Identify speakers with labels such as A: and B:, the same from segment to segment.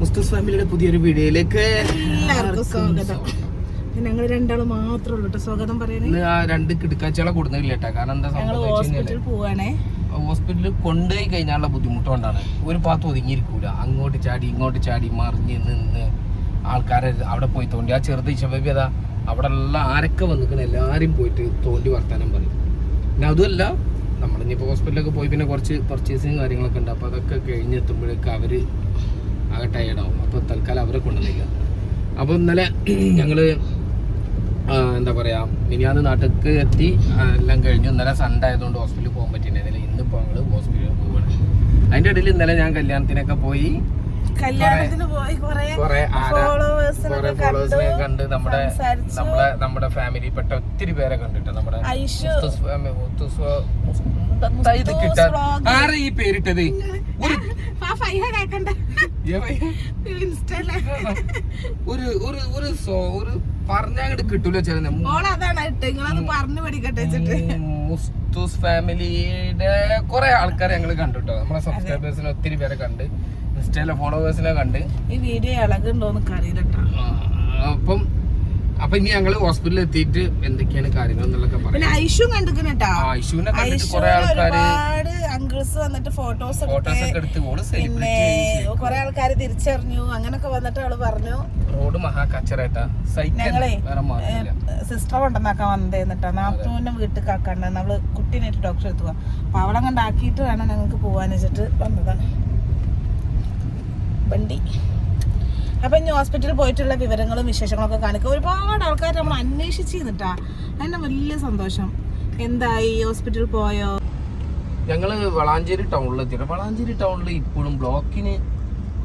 A: മുസ്തസ് ഫാമിലിയുടെ പുതിയൊരു വീഡിയോയിലേക്ക്
B: സ്വാഗതം. ഞങ്ങൾ രണ്ടാളും മാത്രമേ ഉള്ളൂ കേട്ടോ സ്വാഗതം
A: ആ രണ്ട് കിടക്കാച്ചകളെ കൊടുക്കുന്നില്ല കേട്ടോ കാരണം എന്താ സംഭവം
B: ഹോസ്പിറ്റലിൽ പോവാണേ.
A: ഹോസ്പിറ്റലിൽ കൊണ്ടുപോയി കഴിഞ്ഞാലുള്ള ബുദ്ധിമുട്ട് കൊണ്ടാണ് ഒരു ഭാഗത്ത് ഒതുങ്ങിയിരിക്കൂല. അങ്ങോട്ട് ചാടി ഇങ്ങോട്ട് ചാടി മറിഞ്ഞ് നിന്ന് ആൾക്കാരെ അവിടെ പോയി തോണ്ടി. ആ ചെറുത് ശബബി അതാ അവിടെ ഉള്ള ആരൊക്കെ വന്നിക്കണ എല്ലാവരും പോയിട്ട് തോണ്ടി വർത്താനം പറയും. പിന്നെ അതുമല്ല നമ്മളിനിപ്പോൾ ഹോസ്പിറ്റലിലൊക്കെ പോയി പിന്നെ കുറച്ച് പർച്ചേസിങ് കാര്യങ്ങളൊക്കെ ഉണ്ട്. അപ്പോൾ അതൊക്കെ കഴിഞ്ഞെത്തുമ്പോഴേക്ക് അവർ ആകെ ടയർഡാവും അപ്പോൾ തൽക്കാലം അവരെ കൊണ്ടുവന്നില്ല അപ്പോൾ ഇന്നലെ ഞങ്ങൾ എന്താ പറയുക മിനിയാന്ന് നാട്ടിലേക്ക് എത്തി. എല്ലാം കഴിഞ്ഞു. ഇന്നലെ സൺഡേ ആയതുകൊണ്ട് ഹോസ്പിറ്റലിൽ പോകാൻ പറ്റിയിട്ടുണ്ടായിരുന്നില്ല ഇന്നിപ്പോൾ ഞങ്ങൾ ഹോസ്പിറ്റലിൽ പോവുകയാണ് അതിന്റെ ഇടയിൽ ഇന്നലെ ഞാൻ കല്യാണത്തിനൊക്കെ പോയി.
B: കല്യാണത്തിന് പോയി കൊറേ
A: ഫോളോവേഴ്സിനെ കണ്ട് നമ്മുടെ. നമ്മളെ നമ്മുടെ ഫാമിലിയിൽപ്പെട്ട ഒത്തിരി പേരെ കണ്ടിട്ട് നമ്മുടെ ഇത് കിട്ടാൻ ആരാ ഈ പേരിട്ടത്? ഒരു ഒരു ഒരു ഒരു സോ- ഒരു കിട്ടൂല
B: വെച്ചിട്ട്.
A: മുസ്തൂസ് ഫാമിലിയുടെ കുറെ ആൾക്കാരെ ഞങ്ങൾ കണ്ടു കേട്ടോ നമ്മളെ സബ്സ്ക്രൈബേഴ്സിനെ ഒത്തിരി പേരെ കണ്ട്. ഇൻസ്റ്റയിലെ ഫോളോവേഴ്സിനെ കണ്ട്.
B: ഈ വീഡിയോ ഇളകുണ്ടോന്നൊക്കെ അറിയില്ല കേട്ടോ
A: ആ, അപ്പം അപ്പൊ ഇനി ഞങ്ങൾ ഹോസ്പിറ്റലിൽ എത്തിയിട്ട് എന്തൊക്കെയാണ് കാര്യങ്ങൾ എന്നുള്ളതൊക്കെ
B: പിന്നെ
A: പറയാം
B: ഐഷു
A: കണ്ടിട്ട്
B: ഐഷുവിന്
A: കുറെ ആൾക്കാര്
B: അങ്കിൾസ് വന്നിട്ട് ഫോട്ടോസ്
A: ഫോട്ടോസ് ഒക്കെ എടുത്ത്
B: ഓൾ
A: സെലിബ്രേറ്റ്
B: കൊറേ ആൾക്കാര് തിരിച്ചറിഞ്ഞു. അങ്ങനൊക്കെ വന്നിട്ട് അവൾ പറഞ്ഞു.
A: റോഡ് മഹാ കച്ചറേട്ടാ.
B: ഞങ്ങളെ സിസ്റ്റർ കൊണ്ടുവന്നാക്കാൻ വന്നതേ എന്നിട്ടാ നാത്തൂന്റെ വീട്ടിൽ കാക്കണ്ട നമ്മൾ കുട്ടീനായിട്ട് ഡോക്ടറെ എത്തുക അപ്പൊ അവളെ കണ്ടാക്കിയിട്ട് വേണം ഞങ്ങൾക്ക് പോവാൻ വെച്ചിട്ട് വന്നതാണ്. വണ്ടി. അപ്പം ഇനി ഹോസ്പിറ്റലിൽ പോയിട്ടുള്ള വിവരങ്ങളും വിശേഷങ്ങളൊക്കെ കാണിക്കുക ഒരുപാട് ആൾക്കാർ നമ്മൾ അന്വേഷിച്ച് നിന്നിട്ടാ അതിന്റെ വലിയ സന്തോഷം. എന്തായി? ഹോസ്പിറ്റലിൽ പോയോ?
A: ഞങ്ങൾ വളാഞ്ചേരി ടൗണിൽ എത്തിയിട്ട് വളാഞ്ചേരി ടൗണിൽ ഇപ്പോഴും ബ്ലോക്കിന്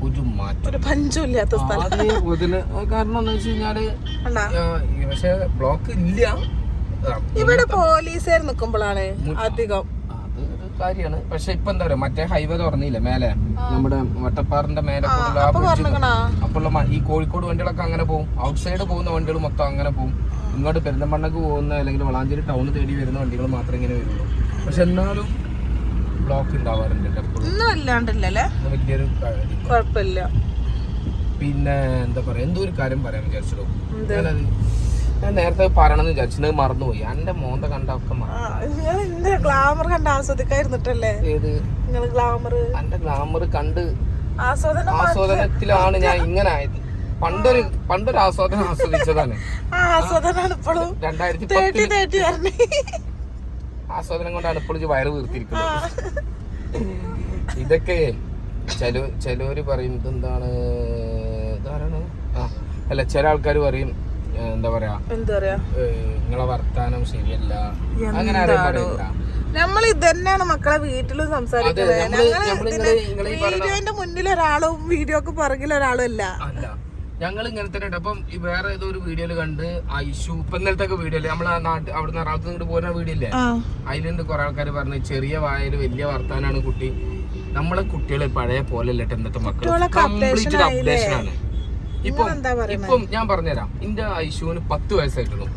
A: ഒരു മാറ്റം.
B: ഒരു പഞ്ചും ഇല്ലാത്ത സ്ഥലം.
A: ആദ്യം കാരണം എന്താ വെച്ച് കഴിഞ്ഞാൽ? പക്ഷെ ബ്ലോക്ക് ഇല്ല.
B: ഇവിടെ പോലീസുകാർ നിക്കുമ്പോഴാണ് അധികം.
A: കാര്യമാണ്. പക്ഷെ ഇപ്പൊ എന്താ പറയാ മറ്റേ ഹൈവേ തുറന്നില്ലേ മേലെ? നമ്മുടെ വട്ടപ്പാറിന്റെ മേലെ
B: അപ്പൊ
A: ഈ കോഴിക്കോട് വണ്ടികളൊക്കെ അങ്ങനെ പോകും ഔട്ട് സൈഡ് പോകുന്ന വണ്ടികൾ മൊത്തം അങ്ങനെ പോകും ഇങ്ങോട്ട് പെരുന്തമണ്ണക്ക് പോകുന്ന അല്ലെങ്കിൽ വളാഞ്ചേരി ടൗൺ തേടി വരുന്ന വണ്ടികൾ മാത്രമേ ഇങ്ങനെ വരുള്ളൂ. പക്ഷെ എന്നാലും ബ്ലോക്ക് ഉണ്ടാവാറുണ്ട് വലിയൊരു
B: കുഴപ്പമില്ല.
A: പിന്നെ എന്താ പറയാ എന്തോ ഒരു കാര്യം പറയാൻ വിചാരിച്ചോ? ഞാനത് ഞാൻ നേരത്തെ പറയണമെന്ന് വിചാരിച്ചത് മറന്നുപോയി. എന്റെ മോന്ത കണ്ടൊക്കെ
B: എന്റെ ഗ്ലാമർ കണ്ട് ആസ്വദിക്കായിരുന്നിട്ടല്ലേ?
A: ഏത്?
B: നിങ്ങൾ ഗ്ലാമർ
A: എന്റെ ഗ്ലാമർ കണ്ട്
B: ആസ്വാദനം
A: ആസ്വാദനത്തിലാണ് ഞാൻ ഇങ്ങനെ ആയത്. പണ്ടൊരു പണ്ടൊരു ആസ്വാദനം ആസ്വദിച്ചതാണ്.
B: ആസ്വാദനാണ് ഇപ്പോഴും.
A: രണ്ടായിരത്തി ആസ്വാദനം കൊണ്ടാണ് ഇപ്പോൾ വയറ് വീർത്തിരിക്കുന്നത്. ഇതൊക്കെ ചില ചിലവര് പറയും ഇതെന്താണ്? ഇതാരാണ്? ആ അല്ല ചില ആൾക്കാർ പറയും എന്താ പറയാ?
B: എന്താ പറയാ?
A: നിങ്ങളെ വർത്താനം ശരിയല്ല. അങ്ങനെ
B: നമ്മൾ ഇത് തന്നെയാണ് മക്കളെ വീട്ടിലും സംസാരിക്കുന്നത്
A: ഞങ്ങൾ
B: വീഡിയോന്റെ മുന്നിൽ ഒരാളും വീഡിയോക്ക് പുറകിൽ ഒരാളും അല്ല.
A: ഞങ്ങൾ ഇങ്ങനെ തന്നെ ഉണ്ട്. അപ്പം വേറെ ഏതോ ഒരു വീഡിയോയിൽ കണ്ട് ഐഷു ഇപ്പൊ ഇന്നലത്തെ ഒക്കെ വീഡിയോ അല്ലേ നമ്മളെ നാട്ടിൽ അവിടുന്ന് എറണാകുളത്ത് ഇങ്ങോട്ട് പോകുന്ന വീഡിയോ ഇല്ലേ അതിലുണ്ട് കുറെ ആൾക്കാർ പറഞ്ഞു ചെറിയ വായന വലിയ വർത്താനാണ് കുട്ടി. നമ്മളെ കുട്ടികളെ പഴയ പോലെ അല്ലേ ഇന്നത്തെ മക്കൾ കംപ്ലീറ്റ് അപ്ഡേഷൻ ആണ്. ഇപ്പം ഇപ്പം ഞാൻ പറഞ്ഞുതരാം. എന്റെ ഐശുവിന് പത്ത് വയസ്സായിട്ടുള്ളൂ.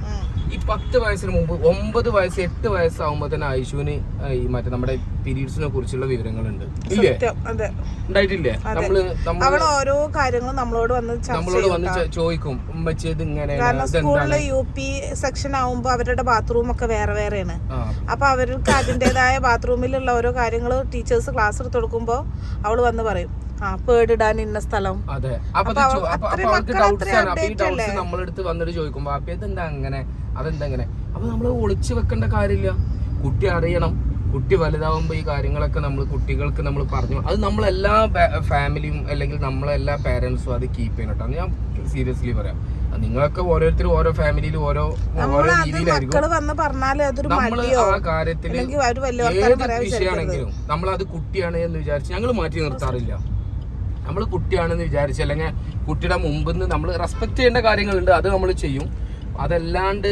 A: ഈ പത്ത് വയസ്സിന് മുമ്പ് ഒമ്പത് വയസ്സ് എട്ട് വയസ്സാവുമ്പോ തന്നെ ഐശുവിന് ഈ മറ്റേ നമ്മുടെ പീരീഡ്സിനെ കുറിച്ചുള്ള വിവരങ്ങളുണ്ട്. ഇല്ലേ? ഉണ്ടായിട്ടില്ലേ? നമ്മൾ
B: നമ്മൾ ഓരോ കാര്യങ്ങളും നമ്മളോട് വന്ന്
A: നമ്മളോട് വന്ന് ചോദിക്കും ഉമ്മച്ചി ഇത് ഇങ്ങനെ
B: സ്കൂളിലെ യു പി സെക്ഷൻ ആവുമ്പോ അവരുടെ ബാത്റൂം ഒക്കെ വേറെ വേറെയാണ്. അപ്പൊ അവർക്ക് അതിന്റെതായ ബാത്റൂമിലുള്ള ഓരോ കാര്യങ്ങൾ ടീച്ചേഴ്സ് ക്ലാസ് എടുത്ത് കൊടുക്കുമ്പോ അവൾ വന്ന് പറയും പേടിടാൻ ഇന്ന സ്ഥലം.
A: അതെ. അപ്പൊ അവർക്ക് ഡൗട്ട്സ് ആണ്. അപ്പൊ ഈ ഡൗട്ട്സ് നമ്മളെടുത്ത് വന്നിട്ട് ചോദിക്കുമ്പോ അപ്പൊ അതെന്താ അങ്ങനെ? അതെന്താ അങ്ങനെ അപ്പൊ നമ്മൾ ഒളിച്ചു വെക്കേണ്ട കാര്യമില്ല. കുട്ടി അറിയണം. കുട്ടി വലുതാവുമ്പോ ഈ കാര്യങ്ങളൊക്കെ നമ്മൾ കുട്ടികൾക്ക് നമ്മൾ പറഞ്ഞു. അത് നമ്മളെല്ലാ ഫാമിലിയും അല്ലെങ്കിൽ നമ്മളെല്ലാ പേരൻസും അത് കീപ്പ് ചെയ്യണം കേട്ടോ. ഞാൻ സീരിയസ്ലി പറയാം. നിങ്ങളൊക്കെ ഓരോരുത്തരും ഓരോ ഫാമിലിയിൽ ഓരോ ഓരോ രീതിയിലായിരിക്കും. നമ്മൾ ആ കാര്യത്തിൽ ഏത് വിഷയമാണെങ്കിലും നമ്മൾ അത് കുട്ടിയാണ് എന്ന് വിചാരിച്ച് ഞങ്ങൾ മാറ്റി നിർത്താറില്ല. നമ്മൾ കുട്ടിയാണെന്ന് വിചാരിച്ച് അല്ലെങ്കിൽ കുട്ടിയുടെ മുമ്പിൽ നിന്ന് നമ്മൾ റെസ്പെക്ട് ചെയ്യേണ്ട കാര്യങ്ങളുണ്ട് അത് നമ്മൾ ചെയ്യും. അതല്ലാണ്ട്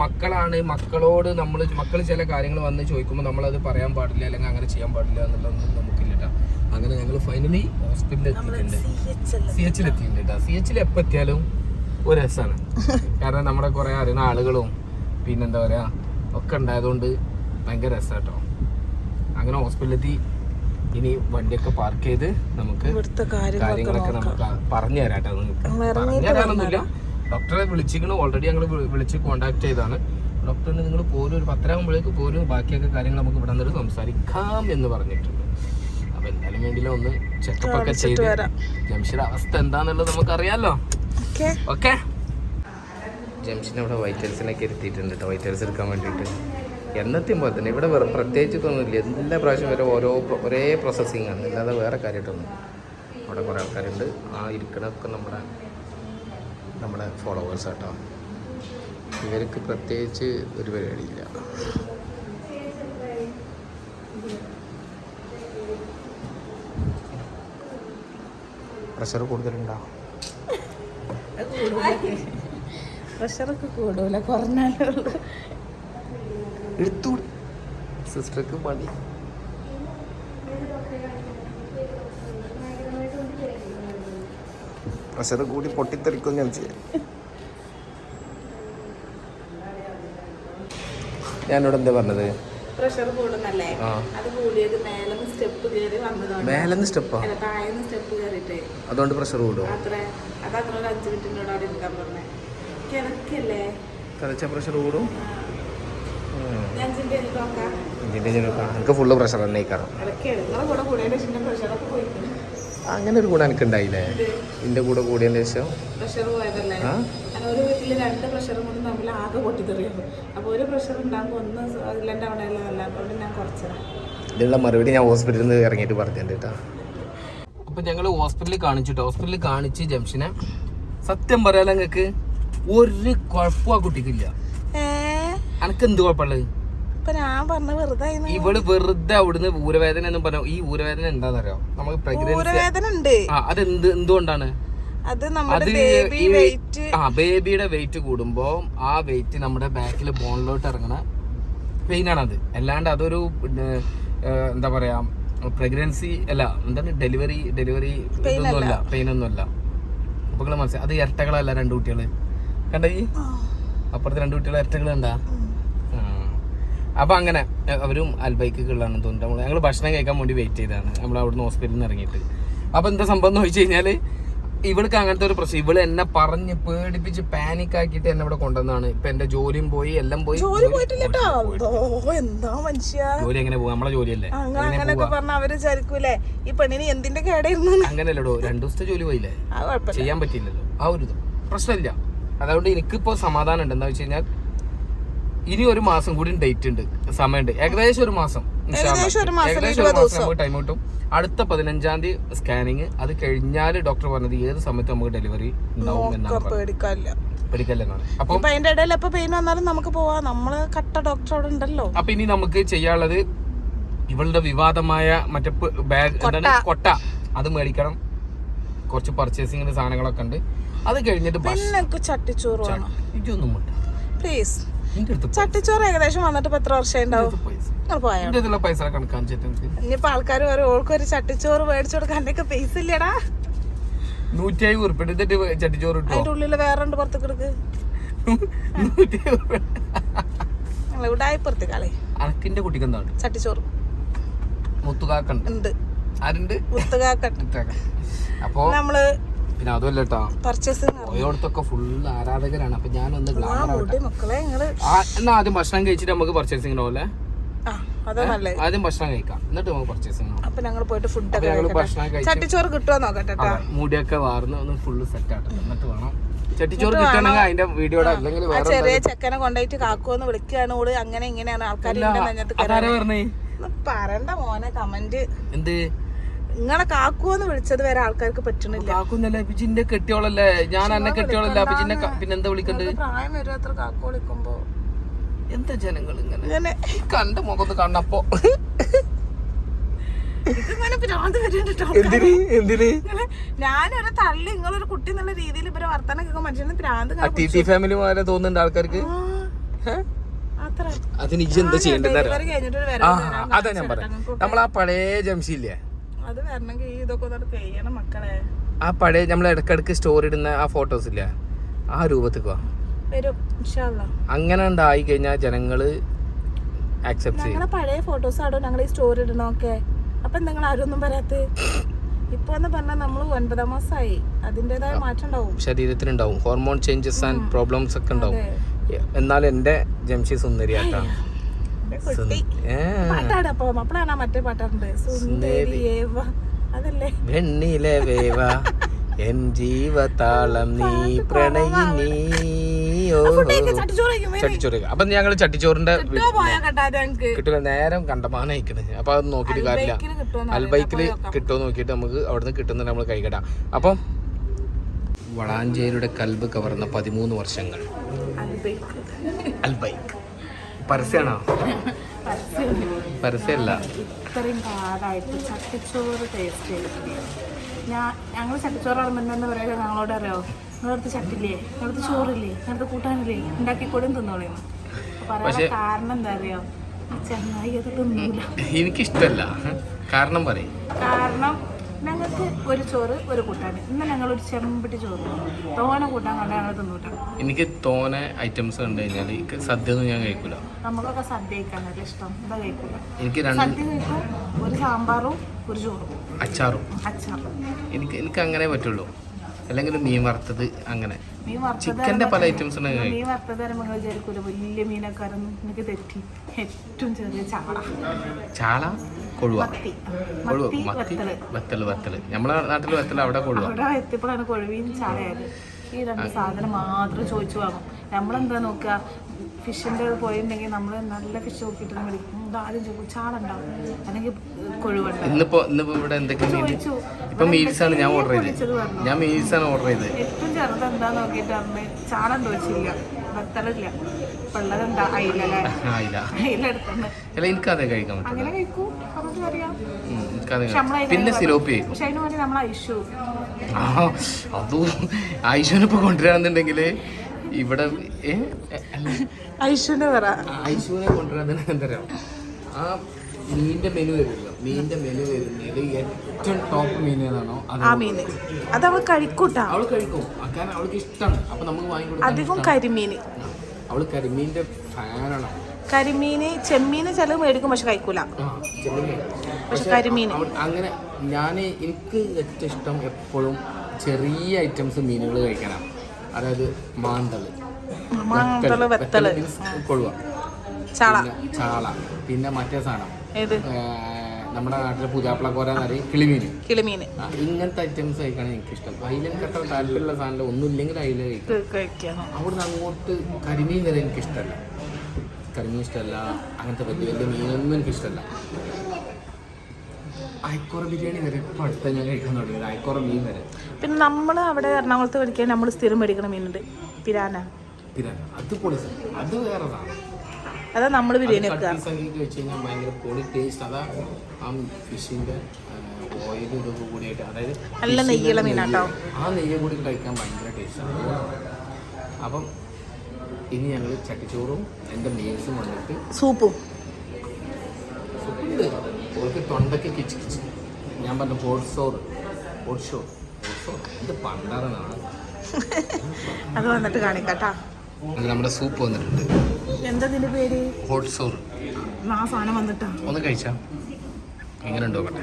A: മക്കളാണ് മക്കളോട് നമ്മൾ മക്കൾ ചില കാര്യങ്ങൾ വന്ന് ചോദിക്കുമ്പോൾ നമ്മളത് പറയാൻ പാടില്ല അല്ലെങ്കിൽ അങ്ങനെ ചെയ്യാൻ പാടില്ല എന്നുള്ളതൊന്നും നമുക്കില്ല അങ്ങനെ ഞങ്ങൾ ഫൈനലി ഹോസ്പിറ്റലിൽ എത്തിയിട്ടുണ്ട്. സി എച്ചിൽ എത്തിയിട്ടുണ്ട് കേട്ടോ സി എച്ചിൽ എപ്പോൾ എത്തിയാലും ഒരു രസമാണ് കാരണം നമ്മുടെ കുറേ അറിയുന്ന ആളുകളും പിന്നെന്താ പറയുക ഒക്കെ ഉണ്ടായതുകൊണ്ട് ഭയങ്കര രസമാണ് കേട്ടോ അങ്ങനെ ഹോസ്പിറ്റലിലെത്തി ഇനി വണ്ടിയൊക്കെ പാർക്ക് ചെയ്ത് നമുക്ക്
B: കാര്യങ്ങളൊക്കെ
A: നമുക്ക് പറഞ്ഞു
B: ഇറങ്ങിയിട്ട്
A: തരാനൊന്നുമില്ല. ഡോക്ടറെ വിളിച്ചിരിക്കണു ഓൾറെഡി ഞങ്ങൾ വിളിച്ച് കോണ്ടാക്ട് ചെയ്താണ് ഡോക്ടറിന് നിങ്ങൾ പോരും ഒരു പത്തരാകുമ്പോഴേക്ക് പോരും. ബാക്കിയൊക്കെ കാര്യങ്ങൾ നമുക്ക് ഇവിടെ നിന്നിട്ട് സംസാരിക്കാം എന്ന് പറഞ്ഞിട്ടുണ്ട്. അപ്പൊ എന്തായാലും വേണ്ടിയില്ല ഒന്ന് ചെക്കപ്പ് ഒക്കെ ചെയ്ത്. ജംഷിയുടെ അവസ്ഥ എന്താണെന്നുള്ളത് നമുക്ക് അറിയാലോ
B: ഓക്കെ.
A: ജംഷിനെ ഇവിടെ വൈറ്റൽസിനൊക്കെ ഇരുത്തിയിട്ടുണ്ട് കേട്ടോ വൈറ്റൽസ് എടുക്കാൻ വേണ്ടിയിട്ട്. എന്നത്തെയും പോലെ തന്നെ ഇവിടെ വേറെ പ്രത്യേകിച്ചിട്ടൊന്നുമില്ല. എല്ലാ പ്രാവശ്യം വരെ ഓരോ ഒരേ പ്രോസസ്സിങ് ആണ്. അല്ലാതെ വേറെ കാര്യമായിട്ടൊന്നും അവിടെ കുറേ ആൾക്കാരുണ്ട്. ആ ഇരിക്കണതൊക്കെ നമ്മുടെ നമ്മുടെ ഫോളോവേഴ്സ് കേട്ടോ ഇവർക്ക് പ്രത്യേകിച്ച് ഒരു പരിപാടിയില്ല. പ്രഷർ കൂടുതലുണ്ടോ?
B: പ്രഷറൊക്കെ കൂടുതല. കുറഞ്ഞാലേ ഉള്ളൂ.
A: എടുത്തു സിസ്റ്റർക്ക് പണി പ്രഷർ കൂടി പൊട്ടിത്തെറിക്കും ഞാൻ ചെയ്യാം. ഞാനിവിടെ എന്താ പറഞ്ഞത്?
B: പ്രഷർ കൂടുന്നല്ലേ? അത് കൂടിയത് സ്റ്റെപ്പ് കയറി വന്നതാണ്
A: മേലെന്ന് സ്റ്റെപ്പാ
B: സ്റ്റെപ്പ് കയറിയിട്ടേ
A: അതുകൊണ്ട് പ്രഷർ കൂടോ
B: അത്ര. അത് അത്ര ഒരു അഞ്ച് മിനിറ്റിനോട് അവിടെ ഇരിക്കാൻ പറഞ്ഞേ. കിടക്കല്ലേ?
A: പ്രഷർ കൂടും.
B: എനിക്ക്
A: ഫുള്ള് പ്രഷർ തന്നെ കാരണം അങ്ങനെ ഒരു ഗുണം എനിക്ക് ഉണ്ടായില്ലേ? എന്റെ കൂടെ കൂടിയതിന് ശേഷം?
B: പ്രഷർ പോയതല്ലേ?
A: ആ?
B: ഒരു വീട്ടിൽ രണ്ട് പ്രഷറും തമ്മിൽ ആകെ അപ്പോൾ ഒരു പ്രഷർ ഉണ്ടാകുമ്പോൾ ഒന്ന് അതിലെന്റെ അവിടെ ഉള്ളതല്ല അതുകൊണ്ട് ഞാൻ കുറച്ചതാണ്
A: ഇതിനുള്ള മറുപടി ഞാൻ ഹോസ്പിറ്റലിൽ നിന്ന് ഇറങ്ങിയിട്ട് പറഞ്ഞിട്ടുണ്ട് കേട്ടോ. അപ്പൊ ഞങ്ങൾ ഹോസ്പിറ്റലിൽ കാണിച്ചിട്ട് ഹോസ്പിറ്റലിൽ കാണിച്ച് ജംഷനെ സത്യം പറയാൻ ഞങ്ങൾക്ക് ഒരു കുഴപ്പം ആ കുട്ടിക്കില്ല അനക്ക് എന്ത് കുഴപ്പമുള്ളത്?
B: ഇപ്പൊ ഞാൻ പറഞ്ഞ വെറുതെ.
A: ഇവൾ വെറുതെ അവിടുന്ന് ഊരവേദന എന്ന് പറഞ്ഞു ഈ ഊരവേദന എന്താണെന്നറിയോ നമുക്ക് പ്രഗ്നൻസി
B: ഊരവേദന ഉണ്ട്.
A: ആ അത് എന്ത് എന്തുകൊണ്ടാണ്?
B: അത് നമ്മുടെ ബേബി
A: ഈ
B: വെയിറ്റ്
A: ആ ബേബിയുടെ വെയിറ്റ് കൂടുമ്പോ ആ വെയിറ്റ് നമ്മുടെ ബാക്കിൽ ബോണിലോട്ട് ഇറങ്ങണ പെയിൻ അത് അല്ലാണ്ട് അതൊരു പിന്നെ, ഏഹ്, എന്താ പറയാ പ്രഗ്നൻസി അല്ല എന്താണ് ഡെലിവറി ഡെലിവറി ഇതൊന്നുമല്ല പെയിൻ ഒന്നുമല്ല. അപ്പൊ മനസ്സിലായി അത് ഇരട്ടകളല്ല രണ്ട് കുട്ടികൾ. കണ്ടോ ഈ? അപ്പുറത്ത് രണ്ട് കുട്ടികളെ ഇരട്ടകളുണ്ടാ അപ്പോൾ അപ്പൊ അങ്ങനെ അവരും അൽബൈക്കുകളാണെന്ന് തോന്നുന്നു. നമ്മൾ ഞങ്ങൾ ഭക്ഷണം കഴിക്കാൻ വേണ്ടി വെയിറ്റ് ചെയ്താണ് നമ്മൾ അവിടുന്ന് ഹോസ്പിറ്റലിൽ നിന്ന് ഇറങ്ങിയിട്ട്. അപ്പൊ എന്താ സംഭവം എന്ന് ചോദിച്ചു കഴിഞ്ഞാൽ ഇവൾക്ക് അങ്ങനത്തെ ഒരു പ്രശ്നം. ഇവൾ എന്നെ പറഞ്ഞ് പേടിപ്പിച്ച് പാനിക് ആക്കിയിട്ട് എന്നെ ഇവിടെ കൊണ്ടുവന്നാണ് ഇപ്പൊ എന്റെ ജോലിയും പോയി എല്ലാം പോയി.
B: ജോലി എന്താ മനുഷ്യ?
A: ജോലി എങ്ങനെ പോകും നമ്മളെ ജോലിയല്ലേ.
B: അങ്ങനെ അങ്ങനെയൊക്കെ പറഞ്ഞ അവർ വിചാരിക്കൂലേ? ഈ പെണ്ണിന് എന്തിന്റെ കേടായിരുന്നു?
A: രണ്ടു ദിവസത്തെ ജോലി പോയില്ലേ? ചെയ്യാൻ പറ്റില്ലല്ലോ ആ ഒരു പ്രശ്നമില്ല. അതുകൊണ്ട് എനിക്കിപ്പോ സമാധാനം ഉണ്ട്. എന്താ വെച്ച് കഴിഞ്ഞാൽ ഇനി ഒരു മാസം കൂടി ഡേറ്റ് ഉണ്ട്. സമയമുണ്ട്. ഏകദേശം ഒരു മാസം.
B: ഏകദേശം ഒരു മാസം,
A: നമുക്ക് ടൈം കിട്ടും. അടുത്ത പതിനഞ്ചാം തീയതി സ്കാനിങ് അത് കഴിഞ്ഞാൽ ഡോക്ടർ പറഞ്ഞത് ഏത് സമയത്ത് നമുക്ക് ഡെലിവറി ഉണ്ടാവും എന്നാണ്
B: പേടിക്കാനില്ല.
A: അപ്പം
B: ഇപ്പൊ അതിന്റെ ഇടയിൽ എപ്പോ പെയിൻ വന്നാലും നമുക്ക് പോവാ. നമ്മൾ കട്ട ഡോക്ടർ അവിടെ ഉണ്ടല്ലോ.
A: അപ്പൊ ഇനി നമുക്ക് ചെയ്യാനുള്ളത് ഇവളുടെ വിവാദമായ മറ്റേ ബാഗ് കൊട്ട. അത് മേടിക്കണം. കുറച്ച് പർച്ചേസിങ്ങിന്റെ സാധനങ്ങളൊക്കെ ഉണ്ട്. അത് കഴിഞ്ഞിട്ട്
B: എനിക്ക് ചട്ടിച്ചോറ് വേണം.
A: ഇതൊന്നും വേണ്ട
B: പ്ലീസ് ചട്ടിച്ചോറ് ഏകദേശം വന്നിട്ട് ഇപ്പൊ എത്ര വർഷം ഉണ്ടാവും?
A: പൈസ.
B: ഇനിയിപ്പോ ആൾക്കാർ പറയും ഓൾക്ക് ഒരു ചട്ടിച്ചോറ് മേടിച്ചു കൊടുക്കാൻ പൈസ ഇല്ലടാ.
A: നൂറ്റി അയ്യൂറ് ചട്ടിച്ചോറ് കിട്ടുമോ
B: അതിന്റെ ഉള്ളിൽ വേറെ ഉണ്ട് പുറത്ത് കിടക്ക്
A: നൂറ്റി അയ്യൂറ്
B: നിങ്ങൾ ഇവിടെ ആയിപ്പുറത്ത് കളി.
A: അനക്കിന്റെ കുട്ടിക്ക് എന്താണ്?
B: ചട്ടിച്ചോറ്.
A: മുത്തുകാക്കുണ്ട്
B: ഉണ്ട്.
A: ആരുണ്ട്? അപ്പോ
B: നമ്മൾ
A: പിന്നെ അതുമല്ല കേട്ടോ പോയോടത്തൊക്കെ ഫുള്ള് ആരാധകരാണ്. അപ്പൊ ഞാനൊന്ന് എന്നാ ആദ്യം ഭക്ഷണം കഴിച്ചിട്ട് നമുക്ക് പർച്ചേസിങ്ങിന് പോലെ ആദ്യം ഭക്ഷണം കഴിക്കാം. എന്നിട്ട് നമുക്ക് പർച്ചേസിങ്
B: അപ്പൊ ഞങ്ങൾ പോയിട്ട് ഫുഡ്
A: ഭക്ഷണം
B: ചട്ടിച്ചോറ് കിട്ടുമോ നോക്കട്ടെ
A: മുടിയൊക്കെ വാർന്ന് ഒന്ന് ഫുള്ള് സെറ്റ് ആട്ടെ എന്നിട്ട് വേണം. ചട്ടിച്ചോറ് കിട്ടണമെങ്കിൽ അതിന്റെ വീഡിയോടെ അല്ലെങ്കിൽ
B: ചെറിയ ചെക്കനെ കൊണ്ടുപോയിട്ട് കാക്കുവെന്ന് വിളിക്കുകയാണ് ഓൾ. അങ്ങനെ ഇങ്ങനെയാണ് ആൾക്കാർ പറയണ്ട മോനെ കമന്റ്
A: എന്ത്?
B: നിങ്ങളെ കാക്കുവെന്ന് വിളിച്ചത് വരെ ആൾക്കാർക്ക് പറ്റണില്ല.
A: കാക്കുന്നല്ലേ പിജിന്റെ കെട്ടിയോളല്ലേ? ഞാൻ എന്നെ കെട്ടിയോളല്ല പിന്നെ പിന്നെന്താ വിളിക്കണ്ട്?
B: പ്രായം വരും അത്ര കാക്കു വിളിക്കുമ്പോ.
A: എന്താ ജനങ്ങൾ ഇങ്ങനെ. കണ്ട മുഖത്ത് കണ്ടപ്പോ
B: ഞാനൊരു തള്ളി നിങ്ങളൊരു കുട്ടി എന്നുള്ള രീതിയിൽ ഇവരെ വർത്തനം കേൾക്കാൻ മനുഷ്യന് ഭ്രാന്ത്
A: തോന്നുന്നുണ്ട് ആൾക്കാർക്ക്? അതിന് ഇജ്ജ് എന്താ ചെയ്യേണ്ടത് അതാ ഞാൻ പറയാം നമ്മൾ ആ പഴയ ജംഷില്ലേ
B: അത് വരണമെങ്കിൽ ഈ ഇതൊക്കെ ഒന്ന് ചെയ്യണം മക്കളെ.
A: ആ പഴയ നമ്മൾ ഇടക്കിടക്ക് സ്റ്റോറി ഇടുന്ന ആ ഫോട്ടോസ് ഇല്ല? ആ രൂപത്തേക്ക്
B: വരും
A: അങ്ങനെ ഉണ്ടായി കഴിഞ്ഞാൽ ജനങ്ങൾ ആക്സെപ്റ്റ് ചെയ്യും.
B: പഴയ ഫോട്ടോസ് ആടോ ഞങ്ങൾ ഈ സ്റ്റോറി ഇടണമൊക്കെ അപ്പൊ നിങ്ങൾ ആരൊന്നും പറയാത്ത? ഇപ്പൊ എന്ന് പറഞ്ഞാൽ നമ്മൾ ഒൻപതാം മാസമായി അതിന്റെതായ മാറ്റം ഉണ്ടാവും.
A: ശരീരത്തിനുണ്ടാവും ഹോർമോൺ ചേഞ്ചസ് ആൻഡ് പ്രോബ്ലംസ് ഒക്കെ ഉണ്ടാവും. എന്നാൽ എന്റെ ജംഷി സുന്ദരി
B: കുട്ടി പാട്ടാട് അപ്പൊ അപ്പോഴാണ് മറ്റേ പാട്ടുണ്ട് അതല്ലേ?
A: വെണ്ണിലെ വേവ. എൻ ജീവതാളം നീ പ്രണയിനി.
B: ചട്ടിച്ചോറ്
A: അപ്പൊ ഞങ്ങൾ ചട്ടിച്ചോറിന്റെ കിട്ടില്ല നേരം കണ്ടമാനം കണ്ടമാനയിക്കണ് അപ്പൊ അത് നോക്കിട്ട് കാര്യമില്ല. അൽബൈക്കിൽ കിട്ടുമോ നോക്കിയിട്ട് നമുക്ക് അവിടുന്ന് കിട്ടുന്ന നമ്മൾ കൈകടാം അപ്പൊ വളാഞ്ചേരിയുടെ കൽബ് കവർന്ന പതിമൂന്ന് വർഷങ്ങൾ. അൽബൈക്ക്. പരസ്യമാണോ പരസ്യമല്ല.
B: ഇത്രയും പാടായിട്ട് ചട്ടിച്ചോറ് ടേസ്റ്റ് ഞാൻ ഞങ്ങൾ ചട്ടിച്ചോറ് ഇറങ്ങുന്നെന്ന് പറയുക ഞങ്ങളോട് അറിയാമോ നിങ്ങളടുത്ത് ചട്ടില്ലേ നിങ്ങളടുത്ത് ചോറില്ലേ? നിങ്ങളടുത്ത് കൂട്ടാനില്ലേ? ഉണ്ടാക്കിക്കൊടും തിന്നോളിന്ന് പറയാൻ കാരണം എന്താ അറിയോ? ചങ്ങായി അത് തിന്നില്ല
A: എനിക്കിഷ്ടല്ല. കാരണം പറയും.
B: കാരണം ഞങ്ങൾക്ക് ഒരു ചോറ് ഒരു കൂട്ടാൻ. ഇന്ന് ഒരു ചെമ്പിട്ട് ചോറ് തോനെ കൂട്ടാൻ കണ്ട ഞങ്ങൾ തിന്നൂല
A: എനിക്ക് തോനെ ഐറ്റംസ് കണ്ടു കഴിഞ്ഞാൽ എനിക്ക് സദ്യ ഒന്നും ഞാൻ കഴിക്കൂല.
B: നമുക്കൊക്കെ സദ്യ കഴിക്കാനല്ല ഇഷ്ടം. എന്താ കഴിക്കൂല?
A: എനിക്ക്
B: സദ്യ കഴിക്കും ഒരു സാമ്പാറും ഒരു ചോറും.
A: അച്ചാറും.
B: അച്ചാറും.
A: എനിക്ക് എനിക്ക് അങ്ങനെ പറ്റുള്ളൂ. അല്ലെങ്കിൽ മീൻ വറുത്തത് അങ്ങനെ. ചിക്കന്റെ പല ഐറ്റംസ് ഉണ്ട്
B: മീൻ വറുത്തത് പറയുമ്പോൾ വിചാരിക്കൂല. വലിയ മീനക്കാരൊന്നും എനിക്ക് തെറ്റി. ഏറ്റവും ചെറിയ ചാള.
A: ചാള? കൊഴുവ കൊഴുവ
B: മത്തി
A: വത്തൽ വത്തൽ. നമ്മളെ നാട്ടിൽ വത്തൽ അവിടെ കൊഴുവ
B: അവിടെ എത്തിയപ്പോഴാണ് കൊഴുവിയും ചാളയായത് ഈ രണ്ട് സാധനം മാത്രം ചോദിച്ചു വാങ്ങും. നമ്മളെന്താ നോക്കുക ഫിഷിന്റെ പോയിട്ടുണ്ടെങ്കിൽ നമ്മൾ നല്ല ഫിഷ് നോക്കിയിട്ട് ഇത് ആദ്യം ചോദിക്കും ചാള ഉണ്ടാവും അല്ലെങ്കിൽ കൊഴുവുണ്ടാവും
A: ഇന്നിപ്പോ ഇന്നിപ്പോ ഇവിടെ എന്തൊക്കെ ഇപ്പൊ മീൽസ് ആണ് ഞാൻ ഓർഡർ ചെയ്തത്. ഞാൻ മീൽസ് ആണ് ഓർഡർ ചെയ്തത്.
B: ഏറ്റവും ചെറുത് എന്താ നോക്കിയിട്ട് അമ്മ ചാള ചോദിച്ചില്ല വത്തലില്ല പിള്ളേരെന്താ അയിലല്ലേ അയില
A: എനിക്കതെ കഴിക്കാൻ
B: അങ്ങനെ കഴിക്കൂ.
A: പിന്നെ സിലോപ്പി
B: പക്ഷെ അതിന് വേണ്ടി നമ്മൾ ഐഷു.
A: അതും ഐശുവിനിപ്പോ കൊണ്ടുവരാന്നുണ്ടെങ്കിൽ ഇവിടെ
B: ഐഷുവിനെ പറ.
A: ഐശുവിനെ കൊണ്ടുവരാന്നുണ്ടെങ്കിൽ എന്താ പറയാ? ആ മീനിന്റെ മെനു വരുമല്ലോ. മീനിന്റെ മെനു വരുന്നത് ഏറ്റവും ടോപ്പ് മീൻ ഏതാണോ
B: ആ മീന് അത് അവൾ കഴിക്കൂട്ടാ.
A: അവൾ കഴിക്കും. കാരണം അവൾക്ക് ഇഷ്ടമാണ് അപ്പൊ നമുക്ക് വാങ്ങിക്കൊടുക്കും
B: അധികം കരിമീൻ.
A: അവൾ കരിമീന്റെ ഫാനാണ്.
B: കരിമീന് ചെമ്മീന് ചില മേടിക്കും പക്ഷെ കഴിക്കൂല. പക്ഷെ
A: കരിമീൻ അങ്ങനെ ഞാൻ എനിക്ക് ഏറ്റവും ഇഷ്ടം എപ്പോഴും ചെറിയ ഐറ്റംസ് മീനുകൾ കഴിക്കാനാണ് അതായത്
B: മാന്തൾ. മാന്തൾ
A: വെത്തൾ കൊഴുവ
B: ചാള.
A: പിന്നെ ചാള. പിന്നെ മറ്റേ സാധനം. നമ്മുടെ നാട്ടിലെ പറയും കിളിമീൻ.
B: കിളിമീന്
A: ഇങ്ങനത്തെ ഐറ്റംസ് കഴിക്കാൻ എനിക്കിഷ്ടം. അത്ര താല്പര്യമുള്ള സാധനം ഒന്നുമില്ലെങ്കിൽ അതിൽ കഴിക്കാം. അവിടുന്ന് അങ്ങോട്ട് കരിമീൻ വരെ എനിക്കിഷ്ടമല്ല. കരിമീൻ ഇഷ്ടമല്ല അങ്ങനത്തെ വലിയ വലിയ മീനൊന്നും എനിക്കിഷ്ടമല്ല. അയക്കോറ ബിരിയാണി വരെ ഇപ്പോൾ അടുത്ത ഞാൻ കഴിക്കാൻ തുടങ്ങിയത് അയക്കോറ മീൻ വരെ.
B: പിന്നെ നമ്മൾ അവിടെ എറണാകുളത്ത് മേടിക്കാൻ നമ്മൾ സ്ഥിരം മേടിക്കണ മീനുണ്ട് പിരാന.
A: പിരാന. അത് പൊളി അത് വേറെ സാധനം.
B: അതാ നമ്മൾ ബിരിയാണി വെക്കുക
A: കട്ടീസാക്കി വെച്ച് കഴിഞ്ഞാൽ ഭയങ്കര പൊളി ടേസ്റ്റ് അതാ ആ ഫിഷിന്റെ ഓയിൽ ഇതൊക്കെ അതായത്
B: നല്ല നെയ്യുള്ള മീനാട്ടോ.
A: ആ നെയ്യ കൂടി കഴിക്കാൻ ഭയങ്കര ടേസ്റ്റാണ് അപ്പം ഇനി ഞങ്ങൾ ചട്ടിച്ചോറും എന്റെ മീൽസും വന്നിട്ട്
B: സൂപ്പും.
A: ഓൾക്ക് തൊണ്ടയ്ക്ക് കിച്ച് കിച്ച്. ഞാൻ പറഞ്ഞു ഹോട്ട് സോർ ഹോട്ട് ഷോ ഹോട്ട് ഇത് പണ്ടാറനാണ്
B: അത് വന്നിട്ട് കാണിക്കാട്ടാ.
A: നമ്മുടെ സൂപ്പ് വന്നിട്ടുണ്ട്.
B: എന്താ പേര്?
A: Hot sour.
B: ആ സാധനം വന്നിട്ടാ.
A: ഒന്ന് കഴിച്ചാ? എങ്ങനെ ഉണ്ടോ കട്ടെ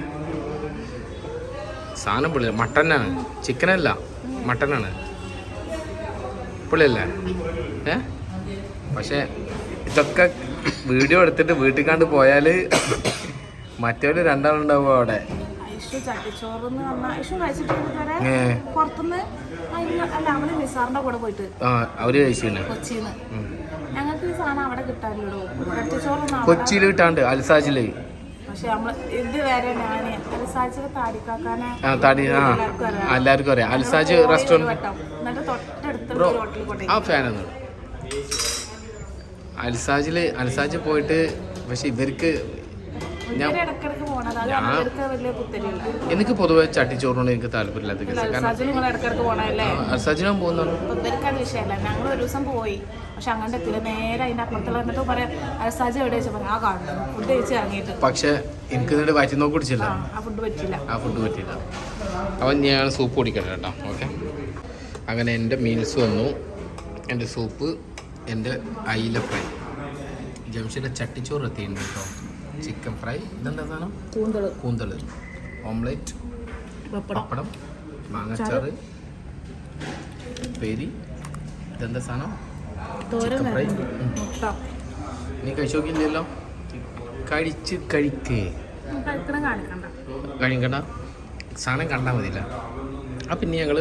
A: സാധനം പുള്ളി മട്ടനാണ്. ചിക്കനല്ല. മട്ടനാണ്. പുള്ളിയല്ലേ ഏ? പക്ഷേ ഇതൊക്കെ വീഡിയോ എടുത്തിട്ട് വീട്ടിൽ കണ്ട് പോയാൽ മറ്റവര് രണ്ടാളുണ്ടാവും അവിടെ. ഏ.
B: അല്ല നിസാറിന്റെ കൂടെ പോയിട്ട്
A: ആ അവർ കഴിച്ചില്ല
B: കൊച്ചിന്ന്. ഞങ്ങൾക്ക് ഈ സാധനം അവിടെ
A: കൊച്ചിയിൽ കിട്ടാണ്ട് അൽസാജിൽ.
B: പക്ഷെ നമ്മൾ ഇത് വരെ ഞാൻ അൽസാച്ചിലെ താടിക്കാക്കാനെ
A: ആ തടി ആ.
B: എല്ലാവർക്കും അറിയാം.
A: അൽസാജ്
B: റെസ്റ്റോറന്റ് എന്നിട്ട് തൊട്ടടുത്തുള്ള ഹോട്ടലിൽ കൊണ്ടേ
A: ആ ഫാനാണ് അൽസാജിൽ അൽസാജ് പോയിട്ട് പക്ഷെ ഇവർക്ക് ഞാൻ
B: പുത്തരില്ല
A: എനിക്ക് പൊതുവെ ചട്ടിച്ചോറിനോട് എനിക്ക് താല്പര്യമില്ലാത്ത കേസ്. കാരണം
B: വിഷയമല്ല. ഞങ്ങൾ ഒരു ദിവസം പോയി. പക്ഷെ അങ്ങോട്ട് എത്തില്ല നേരെ അതിന്റെ അപ്പുറത്തുള്ള എന്നിട്ട് പറയാം അൽസാജ് എവിടെ വെച്ചാൽ പറയാം ആ കാണുന്നു. ഫുഡ് കഴിച്ച് ഇറങ്ങിയിട്ട്.
A: പക്ഷെ എനിക്ക് എന്നിട്ട് വയറ്റി നോക്കി കുടിച്ചില്ല.
B: ആ ഫുഡ് പറ്റില്ല
A: ആ ഫുഡ് അപ്പം ഞാൻ സൂപ്പ് കുടിക്കട്ടെ കേട്ടോ. ഓക്കെ? അങ്ങനെ എന്റെ മീൽസ് വന്നു. എന്റെ സൂപ്പ് എന്റെ അയില ഫ്രൈ ജംഷന്റെ ചട്ടിച്ചോറ് എത്തിയിട്ടുണ്ട് കേട്ടോ. Chicken fry. ഇതെന്താ സാധനം?
B: കൂന്തൾ.
A: കൂന്തൾ. ഓംലെറ്റ്
B: പപ്പടം.
A: മാങ്ങച്ചാറ് പേരി ഇതെന്താ സാധനം? Chicken fry. നീ കഴിച്ചു നോക്കിയില്ലല്ലോ? കഴിച്ച് കഴിക്കേ. കഴിക്കണ്ട. സാധനം കണ്ടാൽ മതിയില്ല. അപ്പം ഇനി ഞങ്ങൾ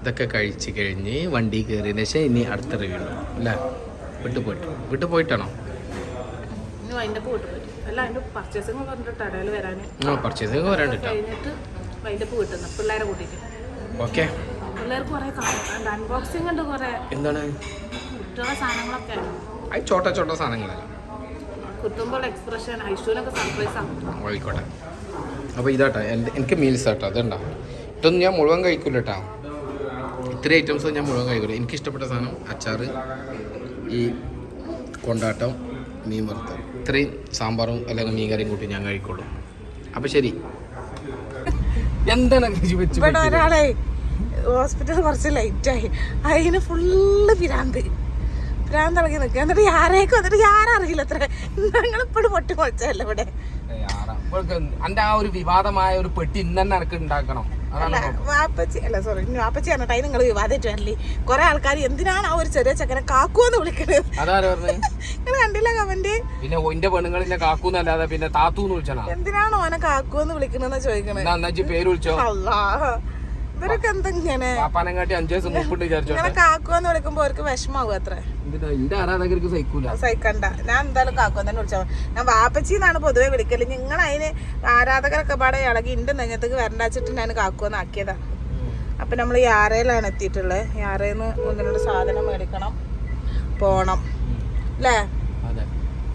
A: ഇതൊക്കെ കഴിച്ച് കഴിഞ്ഞ് വണ്ടി കയറിയതിന് ശേഷം ഇനി അടുത്ത റിവ്യൂ അല്ലേ? വിട്ടു പോയിട്ട്. വിട്ടു പോയിട്ടാണോ?
B: അതിന്റെ പോയിട്ട് പോയി അല്ല പർച്ചേസിംഗ് പറഞ്ഞിട്ട് ഇടയിൽ വരാൻ കഴിഞ്ഞിട്ട് പിള്ളേരെ കൂട്ടിയിട്ട്.
A: ഓക്കെ.
B: പിള്ളേർക്ക് കുറേ അൺബോക്സിംഗ് ഉണ്ട് കുറേ.
A: എന്താണ്?
B: സാധനങ്ങളൊക്കെ
A: അത് ചോട്ട ചോട്ട സാധനങ്ങളല്ല?
B: കുത്തുമ്പോൾ എക്സ്പ്രഷൻ സർപ്രൈസ് ആണ്.
A: ആയിക്കോട്ടെ. അപ്പോൾ ഇതാട്ടോ എനിക്ക് മീൽസ് ആട്ടോ അതുണ്ടാ? ഇതൊന്നും ഞാൻ മുഴുവൻ കഴിക്കില്ല കേട്ടോ ഇത്രയും ഐറ്റംസ് ഞാൻ മുഴുവൻ കഴിക്കില്ല എനിക്ക് ഇഷ്ടപ്പെട്ട സാധനം അച്ചാറ് ഈ കൊണ്ടാട്ടം മീൻ വറുത്തത്. ഇത്രയും സാമ്പാറും അല്ലെങ്കിൽ മീൻ കറിയും കൂട്ടി ഞാൻ കഴിക്കുള്ളൂ. അപ്പോൾ ശരി. എന്താണ്
B: ഇവിടെ ഒരാളെ ഹോസ്പിറ്റൽ കുറച്ച് ലൈറ്റായി അതിന് ഫുള്ള് പിരാന്ത് പിരാന്ത് ഇളകി നിൽക്കുക. എന്നിട്ട് ആരേക്കും എന്നിട്ട് ആരറിയില്ല അത്ര. ഞങ്ങളിപ്പോഴും പൊട്ടി മുളച്ചല്ലേ ഇവിടെ
A: എന്റെ ആ ഒരു വിവാദമായ ഒരു പെട്ടി ഇന്നെ ഇറക്കി ഉണ്ടാക്കണം.
B: വാപ്പച്ചി അല്ല സോറി വാപ്പച്ചി പറഞ്ഞിട്ടായി നിങ്ങൾ വിവാദമായിട്ട് വരല്ലേ? കുറെ ആൾക്കാർ എന്തിനാണ് ആ ഒരു ചെറിയ ചക്കനെ വിളിക്കണത്?
A: അതാരാ പറഞ്ഞത്
B: നിങ്ങൾ കണ്ടില്ല കമന്റ്
A: പിന്നെ ഒന്റെ അവനെ കാക്കൂന്നല്ലാതെ പിന്നെ താത്തൂന്ന് വിളിച്ചാണ്
B: എന്തിനാണ് ഓനെ കാക്കുവെന്ന് വിളിക്കണെന്ന് ചോദിക്കണേ
A: എന്നാ എന്നാ പേര് വിളിച്ചോ?
B: അല്ലാ ഇവരൊക്കെ എന്തെങ്ങനെ
A: പാപ്പാനെങ്കാട്ടി അഞ്ചു ദിവസം മുപ്പിട്ട് വിചാരിച്ചോ
B: ഇങ്ങനെ കാക്കുവെന്ന് വിളിക്കുമ്പോ അവർക്ക് വിഷമാവും അത്ര.
A: എന്തിനാ? എന്റെ ആരാധകർക്ക് സഹിക്കൂല.
B: സഹിക്കണ്ട. ഞാൻ എന്തായാലും കാക്കുവൻ തന്നെ വിളിച്ചോ ഞാൻ വാപ്പച്ചി എന്നാണ് പൊതുവെ വിളിക്കൽ. നിങ്ങൾ അതിന് ആരാധകരൊക്കെ പാടെ ഇളകി ഇണ്ട് നെഞ്ഞത്തേക്ക് വരണ്ടാച്ചിട്ട് ഞാൻ കാക്കുവെന്ന് ആക്കിയതാ. അപ്പൊ നമ്മൾ യാറയിലാണ് എത്തിയിട്ടുള്ളത് യാറയിൽ ഒന്ന് സാധനം മേടിക്കണം. പോണം. അല്ലേ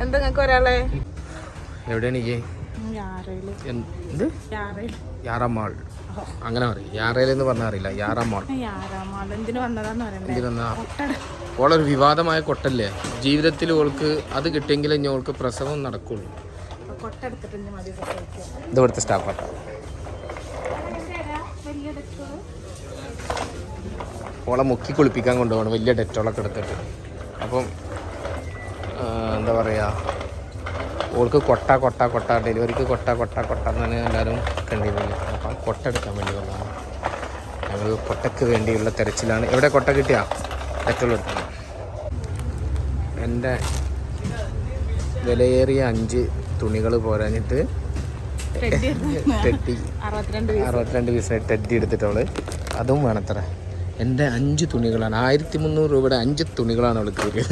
B: എന്താ നിങ്ങൾക്ക് ഒരാളെ
A: എവിടെയാണ്
B: യാറയിൽ
A: യാറാമാൾ അങ്ങനെ പറയും. യാറയിലെന്ന് പറഞ്ഞാൽ അറിയില്ല.
B: പറയണ്ടേ
A: എന്തിനാ ഓളൊരു വിവാദമായ കൊട്ടല്ലേ? ജീവിതത്തിൽ ഓൾക്ക് അത് കിട്ടിയെങ്കിലേ ഇനി ഓൾക്ക് പ്രസവം നടക്കുള്ളൂ. ഇത് ഇവിടുത്തെ സ്റ്റാഫാട്ടോ ഓളെ മുക്കി കുളിപ്പിക്കാൻ കൊണ്ടുപോകണം. വലിയ ഡെറ്റോളൊക്കെ എടുത്തിട്ട്. അപ്പം എന്താ പറയുക ഓൾക്ക് കൊട്ട കൊട്ട കൊട്ട ഡെലിവറിക്ക് കൊട്ട കൊട്ട കൊട്ട എന്നാണ് എല്ലാവരും കണ്ടിരുന്നത് അപ്പം കൊട്ട എടുക്കാൻ വേണ്ടി വന്നതാണ്. ഞങ്ങൾ കൊട്ടയ്ക്ക് വേണ്ടിയുള്ള തിരച്ചിലാണ്. എവിടെ കൊട്ട കിട്ടിയാ? പെട്രോൾ എടുക്കണം എന്റെ വിലയേറിയ അഞ്ച് തുണികൾ പോരാഞ്ഞിട്ട് ടെഡ്ഡി
B: അറുപത്തിരണ്ട്
A: അറുപത്തിരണ്ട് ടെഡ്ഡി ടെഡി എടുത്തിട്ടവൾ. അതും വേണത്ര. എന്റെ അഞ്ച് തുണികളാണ്. ആയിരത്തി മുന്നൂറ് രൂപയുടെ അഞ്ച് തുണികളാണ് അവൾക്ക് വരിക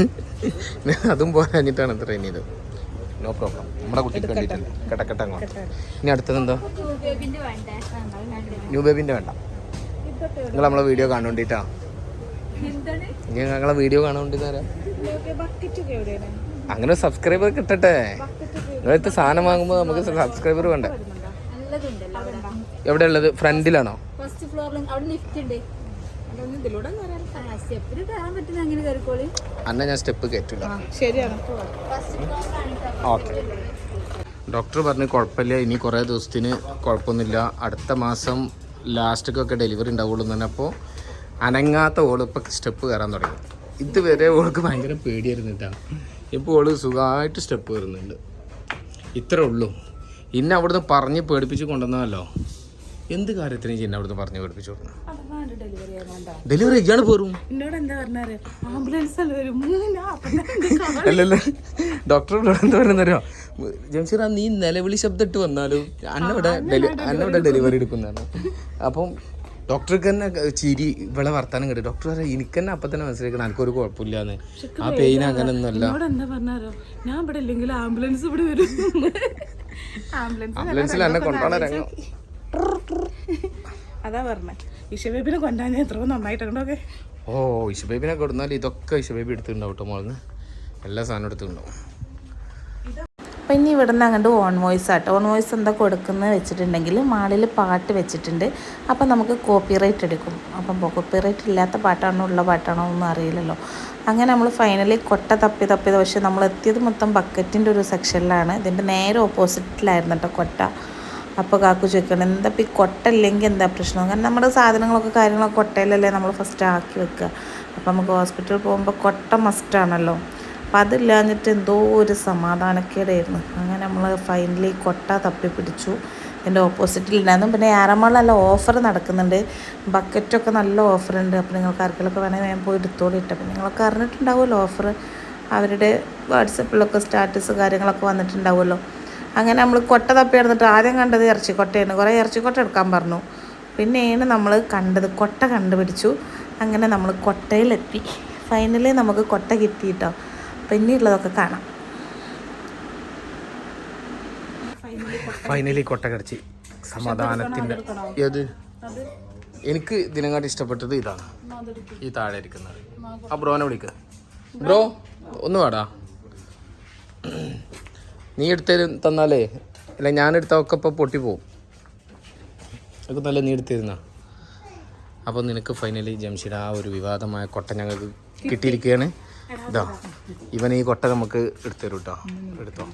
A: അതും പോരാഞ്ഞിട്ടാണ് അത്ര ഇനി ഇത്. നോ പ്രോബ്ലം നമ്മുടെ കുട്ടിക്ക് വേണ്ടിയിട്ടുണ്ട്. കിടക്കട്ടെ അങ്ങോട്ട്. ഇനി അടുത്തത് എന്തോ? ന്യൂ ബേബിന്റെ വേണ്ട. നിങ്ങൾ നമ്മളെ വീഡിയോ കാണുകൊണ്ടിട്ടാ ഇനി ഞങ്ങളെ വീഡിയോ
B: എവിടെയാണ്?
A: അങ്ങനെ സബ്സ്ക്രൈബർ കിട്ടട്ടെ നിങ്ങളടുത്ത് സാധനം വാങ്ങുമ്പോൾ നമുക്ക് സബ്സ്ക്രൈബർ വേണ്ടേ?
C: നല്ലതുണ്ടല്ലോ
A: എവിടെ ഉള്ളത് ഫ്രണ്ടിലാണോ?
C: ഫസ്റ്റ് ഫ്ലോറിൽ അവിടെ ലിഫ്റ്റ് ഉണ്ട്.
B: അതൊന്നും ഇതിലൂടെ ഒന്നും വരാൻ
C: സ്റ്റെപ്പിൽ പറ്റുന്ന അങ്ങനെ കയറിക്കോളി.
A: അന്ന ഞാൻ സ്റ്റെപ്പ് കയറ്റില്ല
B: ശരിയാണ്.
C: ഫസ്റ്റ് ഫ്ലോറിലാണ്
A: ഓക്കെ ഡോക്ടർ പറഞ്ഞ് കുഴപ്പമില്ല ഇനി കുറേ ദിവസത്തിന് കുഴപ്പമൊന്നുമില്ല. അടുത്ത മാസം ലാസ്റ്റൊക്കെ ഡെലിവറി ഉണ്ടാവുള്ളൂ എന്ന് അപ്പോൾ അനങ്ങാത്ത ഓൾ ഇപ്പം സ്റ്റെപ്പ് കയറാൻ തുടങ്ങി. ഇതുവരെ ഓൾക്ക് ഭയങ്കര പേടിയായിരുന്നു കേട്ടോ. ഇപ്പോൾ ഓൾ സുഖമായിട്ട് സ്റ്റെപ്പ് കയറുന്നുണ്ട്. ഇത്രേ ഉള്ളൂ. ഇന്നെ അവിടുന്ന് പറഞ്ഞ് പേടിപ്പിച്ച് കൊണ്ടുവന്നതല്ലോ. എന്ത് കാര്യത്തിന് ഇന്നെ അവിടുന്ന് പറഞ്ഞ് പേടിപ്പിച്ചു
B: ഡെലിവറി
A: ഇയാൾ പോരും.
B: ആംബുലൻസ്
A: അല്ലല്ല. ഡോക്ടർ എന്താ പറയുന്നറിയോ ജംഷീറ നീ നിലവിളി ശബ്ദം ഇട്ട് വന്നാലും? അന്നവിടെ അന്നവിടെ ഡെലിവറി എടുക്കുന്നതാണ്. അപ്പം ഡോക്ടർക്ക് തന്നെ ചിരി ഇവിടെ വർത്താനം കേട്ടു. ഡോക്ടർ പറയാം എനിക്ക് തന്നെ അപ്പം തന്നെ മനസ്സിലാക്കണം. എനിക്കൊരു കുഴപ്പമില്ലാന്ന്. ആ പെയിൻ അങ്ങനെ
B: ഒന്നുമല്ല എന്താ ഞാൻ ഇവിടെ ഇല്ലെങ്കിൽ ആംബുലൻസ് ഇവിടെ വരും. ആംബുലൻസ്
A: ആംബുലൻസിൽ എന്നെ കൊണ്ടുപോകണ രംഗം.
B: അതാ പറഞ്ഞേ. ഇഷബേബിനെ കൊണ്ടാൻ എത്രയോ നന്നായിട്ടുണ്ടോക്കെ
A: ഓ ഇഷബേബിനെ കൊടുന്നാൽ ഇതൊക്കെ ഇഷബേബി എടുത്തിട്ടുണ്ടാവും കേട്ടോ മോളിന്ന് എല്ലാ സാധനവും എടുത്തിട്ടുണ്ടാവും.
B: അപ്പം ഇനി ഇവിടുന്ന് അങ്ങോട്ട് ഓൺ വോയിസ് ആട്ടോ. ഓൺ വോയിസ് എന്താ കൊടുക്കുന്നത് വെച്ചിട്ടുണ്ടെങ്കിൽ മാളിൽ പാട്ട് വെച്ചിട്ടുണ്ട്. അപ്പം നമുക്ക് കോപ്പിറൈറ്റ് എടുക്കും. അപ്പം കോപ്പിറൈറ്റ് ഇല്ലാത്ത പാട്ടാണോ ഉള്ള പാട്ടാണോ ഒന്നും അറിയില്ലല്ലോ. അങ്ങനെ നമ്മൾ ഫൈനലി കൊട്ട തപ്പി തപ്പിയത് പക്ഷേ നമ്മൾ എത്തിയത് മൊത്തം ബക്കറ്റിന്റെ ഒരു സെക്ഷനിലാണ് ഇതിന്റെ നേരെ ഓപ്പോസിറ്റിലായിരുന്നു കേട്ടോ കൊട്ട. അപ്പോൾ കാക്കു ചോദിക്കണം എന്താ ഇപ്പം ഈ കൊട്ട ഇല്ലെങ്കിൽ എന്താ പ്രശ്നം? കാരണം നമ്മുടെ സാധനങ്ങളൊക്കെ കാര്യങ്ങളൊക്കെ കൊട്ടയിലല്ലേ നമ്മൾ ഫസ്റ്റ് ആക്കി വെക്കുക. അപ്പോൾ നമുക്ക് ഹോസ്പിറ്റലിൽ പോകുമ്പോൾ കൊട്ട മസ്റ്റാണല്ലോ അപ്പം അതില്ലാഞ്ഞിട്ട് എന്തോ ഒരു സമാധാനക്കേടായിരുന്നു. അങ്ങനെ നമ്മൾ ഫൈനലി കൊട്ട തപ്പി പിടിച്ചു എന്റെ ഓപ്പോസിറ്റിൽ ഉണ്ടായിരുന്നു. പിന്നെ ആറന്മുള നല്ല ഓഫർ നടക്കുന്നുണ്ട്. ബക്കറ്റൊക്കെ നല്ല ഓഫറുണ്ട് അപ്പോൾ നിങ്ങൾക്ക് ആർക്കെങ്കിലൊക്കെ വേണമെങ്കിൽ ഞാൻ പോയി എടുത്തോളിട്ട് അപ്പം നിങ്ങളൊക്കെ അറിഞ്ഞിട്ടുണ്ടാവുമല്ലോ ഓഫർ അവരുടെ വാട്സപ്പിലൊക്കെ സ്റ്റാറ്റസ് കാര്യങ്ങളൊക്കെ വന്നിട്ടുണ്ടാവുമല്ലോ. അങ്ങനെ നമ്മൾ കൊട്ട തപ്പി നടന്നിട്ട് ആദ്യം കണ്ടത് ഇറച്ചിക്കൊട്ടയാണ് കുറേ ഇറച്ചിക്കൊട്ട എടുക്കാൻ പറഞ്ഞു. പിന്നെയാണ് നമ്മൾ കണ്ടത് കൊട്ട കണ്ടുപിടിച്ചു. അങ്ങനെ നമ്മൾ കൊട്ടയിലെത്തി. ഫൈനലി നമുക്ക് കൊട്ട കിട്ടി കേട്ടോ അപ്പം ഇനിയുള്ളതൊക്കെ കാണാം.
A: ഫൈനലി കൊട്ട സമാധാനത്തിന്റെ ഏത്? എനിക്ക് ഇതിനെക്കാട്ടി ഇഷ്ടപ്പെട്ടത് ഇതാണ്. ഈ താഴെ ഇരിക്കുന്നത്. ആ ബ്രോനെ വിളിക്ക. ബ്രോ ഒന്ന് വേടാ. നീ എടുത്തു തന്നാലേ. അല്ല ഞാൻ എടുത്തൊക്കെ ഇപ്പോൾ പൊട്ടിപ്പോവും അതൊക്കെ നല്ല നീ എടുത്തിരുന്ന. അപ്പോൾ നിനക്ക് ഫൈനലി ജംഷീഡ് ആ ഒരു വിവാദമായ കൊട്ട ഞങ്ങൾക്ക് കിട്ടിയിരിക്കുകയാണ്. ഇതാ ഇവൻ ഈ കൊട്ട നമുക്ക് എടുത്തരും കേട്ടോ എടുത്തോ.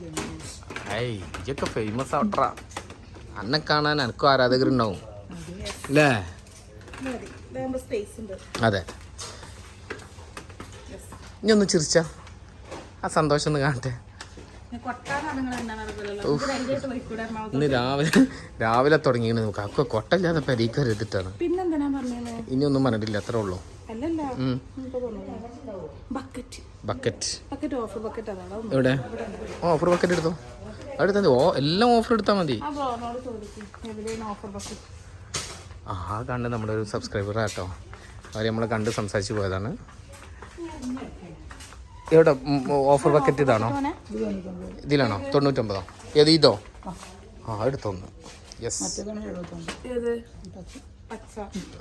A: ഏയ് ഇതൊക്കെ ഫേമസ് ആവട്രാ അന്നെ കാണാൻ എനിക്കും ആരാധകരുണ്ടാവും അല്ലേ അതെ. ഇനി ഒന്ന് ചിരിച്ച. ആ സന്തോഷം ഒന്ന് കാണട്ടെ. ഇന്ന് രാവിലെ രാവിലെ തുടങ്ങിയാണ് നമുക്ക്. അക്ക കൊട്ടല്ലാതെ
B: പറഞ്ഞത്?
A: ഇനി ഒന്നും പറഞ്ഞിട്ടില്ല അത്രേ ഉള്ളൂ.
B: ബക്കറ്റ്
A: എവിടെ? ഓഫർ ബക്കറ്റ് എടുത്തോ? എടുത്താൽ മതി ഓ എല്ലാം ഓഫർ എടുത്താൽ മതി.
B: ആ
A: കണ്ട് നമ്മുടെ ഒരു സബ്സ്ക്രൈബർ ആട്ടോ അവർ നമ്മളെ കണ്ട് സംസാരിച്ച് പോയതാണ്. എവിടെ? ഓഫർ ബക്കറ്റ് ഇതാണോ? ഇതിലാണോ? തൊണ്ണൂറ്റൊമ്പതോ? ഏത് ഇതോ? ആ എടുത്തൊന്ന്. യെസ്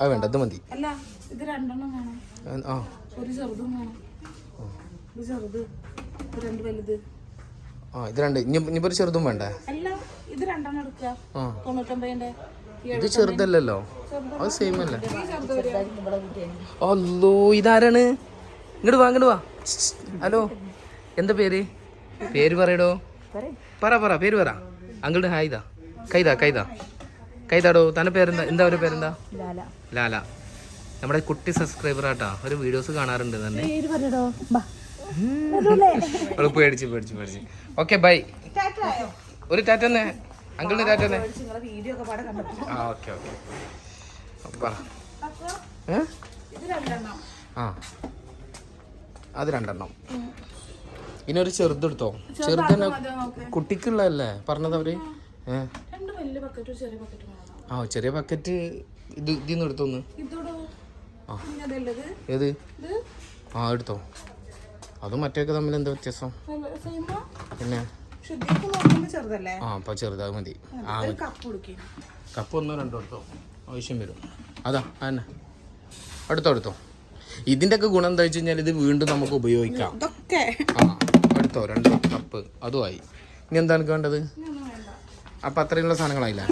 A: അത് വേണ്ട ഇത് മതി.
B: അല്ല ഇത് രണ്ടെണ്ണം വേണം.
A: ആ.
B: ഇത് ചെറുത്. രണ്ട് വലുത്.
A: ആ ഇത് രണ്ട്. ഇനി ഇനിയിപ്പോൾ ഒരു ചെറുതും വേണ്ടേ?
B: അല്ല ഇത് രണ്ടെണ്ണം എടുക്കുക.
A: ആ.
B: തൊണ്ണൂറ്റൊമ്പതിന്റെ
A: ഇത് ചെറുതല്ലല്ലോ. അത് സെയിം അല്ലേ? അല്ലോ ഇതാരാണ്? ഇങ്ങോട്ട് വാ ഇങ്ങോട്ട് വാ. ഹലോ എന്താ പേര്? പേര് പറയടോ. പറ പറ പേര് പറ. അങ്ങോട്ട് ഹായ്താ കൈതാ കൈതാ. കൈതാടോ തന്റെ പേരെന്താ? എന്താ ഒരു പേരെന്താ? ലാല. നമ്മുടെ കുട്ടി സബ്സ്ക്രൈബർ ആട്ടാ. ഒരു വീഡിയോസ് കാണാറുണ്ട് തന്നെ.
B: പേര് പറയടോ. ബാ.
A: അവൾ പേടിച്ച് പേടിച്ച് പേടിച്ച്. ഓക്കെ ബൈ ഒരു ടാറ്റന്നെ അങ്കിളിന്
B: ടാറ്റന്നെ
A: ആ ഓക്കെ ഓക്കെ പറ. ആ. അത് രണ്ടെണ്ണം. ഇനി ഒരു ചെറുതെടുത്തോ? ചെറുതന്നെ കുട്ടിക്കുള്ളതല്ലേ? പറഞ്ഞത്
B: അവർ
A: ആ ചെറിയ ബക്കറ്റ് ഇത് ഇതിന്ന് എടുത്തോന്ന് ഏത്?
B: ഇത്
A: ആ എടുത്തോ. അതും മറ്റേക്ക് തമ്മിൽ എന്താ വ്യത്യാസം? പിന്നെ? ആ അപ്പൊ ചെറുതാ മതി. ആ
B: കപ്പ്
A: ഒന്നോ രണ്ടോ എടുത്തോ? ആവശ്യം വരും. അതാ അതന്നെ. അടുത്തോ അടുത്തോ ഇതിന്റെ ഒക്കെ ഗുണം എന്താ വെച്ച് കഴിഞ്ഞാൽ ഇത് വീണ്ടും നമുക്ക് ഉപയോഗിക്കാം.
B: ഇതൊക്കെ.
A: ആ അടുത്തോ രണ്ട് കപ്പ്. അതുമായി ഇനി എന്താണ് വേണ്ടത്? അപ്പം അത്രയുള്ള സാധനങ്ങളായില്ല?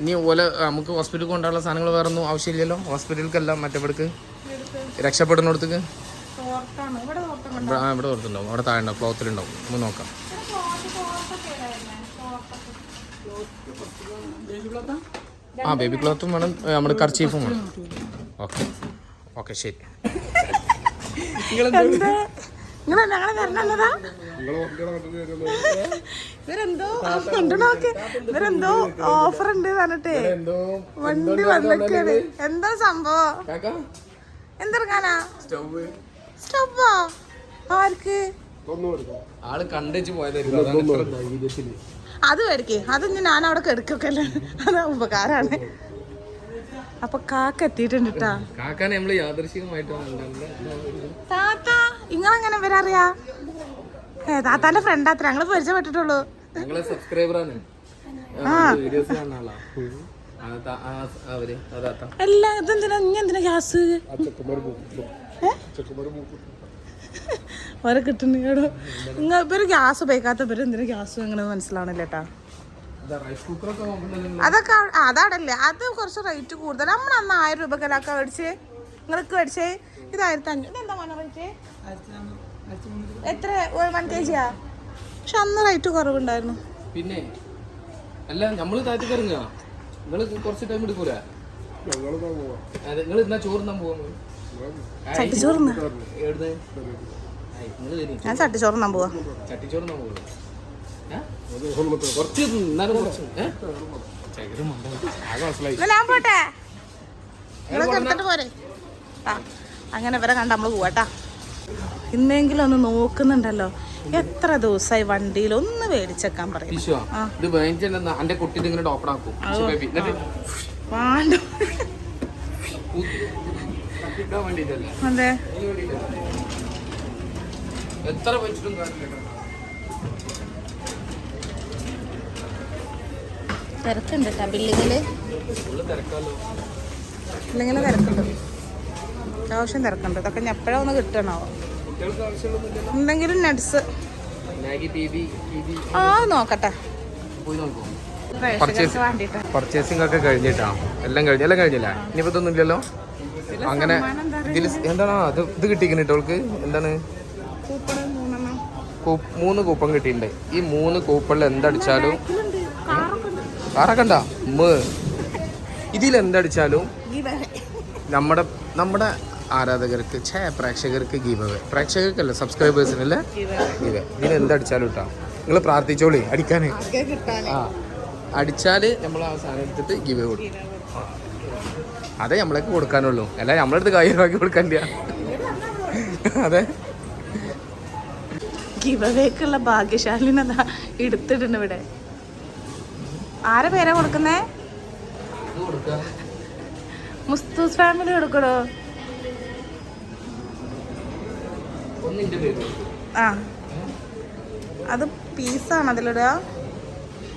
A: ഇനി ഓല നമുക്ക് ഹോസ്പിറ്റലിൽ കൊണ്ടുള്ള സാധനങ്ങൾ വേറെ ഒന്നും ആവശ്യമില്ലല്ലോ ഹോസ്പിറ്റലിലേക്കല്ല മറ്റേപടക്ക് രക്ഷപ്പെടുന്നിടത്തേക്ക് ആ ഇവിടെ ഓർത്തുണ്ടാവും അവിടെ താഴെ ഉണ്ടാവും. ക്ലോത്തിലുണ്ടാവും. നമുക്ക് നോക്കാം. ആ ബേബി ക്ലോത്തും വേണം. നമ്മുടെ കർച്ചീഫും വേണം. ഓക്കെ. ഓക്കെ ശരി.
B: ഇവരെന്തോ ഓഫർ ഉണ്ട് പറഞ്ഞിട്ടേ. വണ്ടി വന്നിട്ടാണ് എന്താ സംഭവം? എന്തെടുക്കാനാ? സ്റ്റോപ്പോ ആർക്ക്?
A: ആൾ കണ്ടേച്ച് പോയതായിരിക്കും
B: അത് മേടിക്കേ അത് ഞാൻ അവിടെ കെടുക്കൊക്കെ അല്ലേ അത് ഉപകാരാണ്. അപ്പൊ കാക്ക എത്തിയിട്ടുണ്ട് കേട്ടാ
A: കാക്കാനെ നമ്മൾ യാദൃശികമായിട്ടാണ് ഉണ്ടാകുന്നത്.
B: താത്ത ഇങ്ങളെങ്ങനെ വരാറിയാ? ഏ താത്താന്റെ ഫ്രണ്ട് അത്ര ഞങ്ങൾ പരിചയപ്പെട്ടിട്ടുള്ളൂ.
A: ഞങ്ങളെ സബ്സ്ക്രൈബറാണ്
B: അല്ല ഇതെന്തിനാ? ഇനി എന്തിനാ ഗ്യാസ് വരെ കിട്ടുന്നേടോ നിങ്ങൾ ഇവർ ഗ്യാസ് ഉപയോഗിക്കാത്ത ഇവർ എന്തിനു ഗ്യാസ് അങ്ങനെ മനസ്സിലാവണില്ല കേട്ടാ അതൊക്കെ അതാടല്ലേ അത് കുറച്ച് റേറ്റ് കൂടുതൽ നമ്മൾ അന്ന് ആയിരം രൂപക്കലൊക്കെ മേടിച്ചേ. നിങ്ങൾക്ക് മേടിച്ചേ. ഇത് ആയിരത്തി അഞ്ഞൂറ് ഇതെന്താ മണ റേറ്റ് എത്ര? വൺ കെ ആ? പക്ഷെ അന്ന് റേറ്റ് കുറവുണ്ടായിരുന്നു.
A: പിന്നെ അല്ല നമ്മൾ താഴ്ത്തി കറങ്ങുക നിങ്ങൾ കുറച്ച് ടൈം എടുക്കൂല? അതെ നിങ്ങൾ ഇന്നാ ചോറുന്നാൻ പോകുന്നു
B: ചട്ടിച്ചോറുന്ന ഞാൻ ചട്ടിച്ചോറ് നാൻ പോവാ.
A: ചട്ടിച്ചോറ്
B: ഞാൻ പോട്ടെ. എടുത്തിട്ട് പോരെ. അങ്ങനെ വരെ കണ്ട നമ്മൾ പോവാട്ടാ. ഇന്നെങ്കിലും ഒന്ന് നോക്കുന്നുണ്ടല്ലോ. എത്ര ദിവസമായി വണ്ടിയിൽ ഒന്ന് മേടിച്ചേക്കാൻ പറയും.
A: ഇങ്ങനെ ഓപ്പൺ ആക്കും
B: അത്.
A: എത്ര വെച്ചിട്ടും
B: തിരക്കുണ്ട് കേട്ടോ ബില്ലിങ്ങിൽ. തിരക്കുണ്ട്. അത്യാവശ്യം തിരക്കുണ്ട്. ഇതൊക്കെ ഞാൻ എപ്പോഴാ ഒന്ന് കിട്ടണോ? എന്തെങ്കിലും നട്സ് ആ നോക്കട്ടെ.
A: പർച്ചേസിംഗ് ഒക്കെ കഴിഞ്ഞിട്ടാ എല്ലാം കഴിഞ്ഞു എല്ലാം കഴിഞ്ഞില്ല? ഇനിയിപ്പോ ഇതൊന്നും ഇല്ലല്ലോ? അങ്ങനെ ഇതിൽ എന്താണ്? ആ, ഇത് ഇത് കിട്ടിക്കുന്നു കേട്ടോൾക്ക് എന്താണ്? മൂന്ന് കൂപ്പൺ കിട്ടിയിട്ടുണ്ട്. ഈ മൂന്ന് കൂപ്പണിൽ എന്തടിച്ചാലും
B: കാറൊക്കെ ഉണ്ട്.
A: ഇതിൽ എന്തടിച്ചാലും. നമ്മുടെ നമ്മുടെ ആരാധകർക്ക് ഛേ പ്രേക്ഷകർക്ക് ഗീവ് പ്രേക്ഷകർക്കല്ല സബ്സ്ക്രൈബേഴ്സിനല്ലേ. ഗീവ് ഇതിന് എന്തടിച്ചാലും ഇട്ടാ നിങ്ങൾ പ്രാർത്ഥിച്ചോളി
B: അടിക്കാൻ
A: ആ അടിച്ചാൽ നമ്മൾ ആ സാധനം എടുത്തിട്ട് ഗീവ് കൊടുക്കും. അതേ നമ്മളൊക്കെ കൊടുക്കാനുള്ളൂ. അല്ല നമ്മളടുത്ത് കൈവാക്കി കൊടുക്കാനില്ല അതെ.
B: ഗിവവേക്കുള്ള ഭാഗ്യശാലിനെന്താ എടുത്തിട്ടുണ്ട് ഇവിടെ? ആരെ പേരാ കൊടുക്കുന്നേ? മുസ്തൂസ് ഫാമിലി കൊടുക്കടോ? ആ. അത് പീസാണ് അതിലിടുക.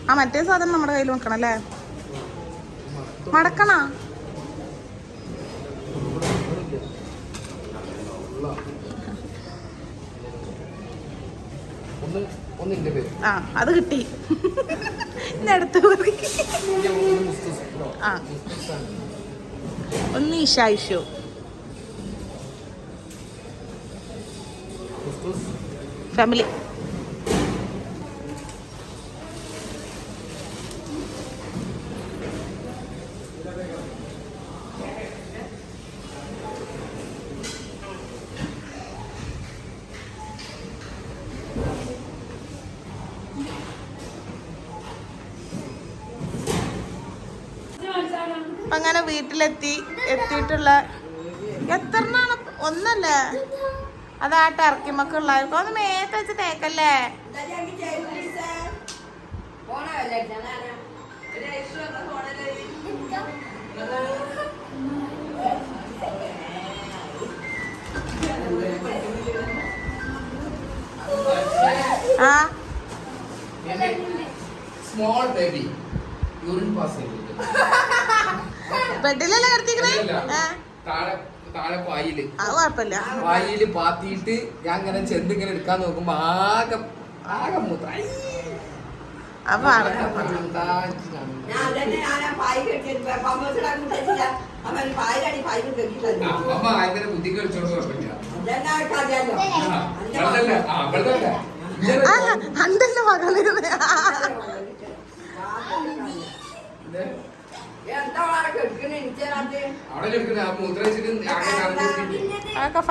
B: ആ മറ്റേ സാധനം നമ്മുടെ കയ്യിൽ വെക്കണം അല്ലേ മടക്കണ
A: ഒന്ന് ഒന്നിന്റെ പേര്
B: ആ അത് കിട്ടി. ഇന്നടുത്ത്. ആ. ഒന്ന് ഈശ ഇഷു ഫാമിലി അപ്പൊ അങ്ങനെ വീട്ടിലെത്തി എത്തിയിട്ടുള്ള എത്രണ്ണാണ് ഒന്നല്ലേ? അതാട്ട് ഇറക്കിമക്കുള്ളായിരിക്കും ഒന്ന് മേത്ത് വെച്ച് തേക്കല്ലേ? ആ?
A: സ്മോൾ ബേബി യൂറിൻ പാസ് ചെയ്തിട്ട്.
B: ബെഡിലല്ലേ കിടത്തിക്കണേ അത് കുഴപ്പമില്ല.
A: പായിൽ പാത്തിയിട്ട് ഞാൻ ഇങ്ങനെ ചെന്ന് ഇങ്ങനെ എടുക്കാൻ നോക്കുമ്പോ ആകെ ആകെ മൂത്ര. ഐ.
B: അപ്പൊ
A: അമ്മ ഭയങ്കര ബുദ്ധി കളിച്ചോണ്ട് കുഴപ്പമില്ല.
D: ഞാൻ
A: ആ
B: അതൊക്കെ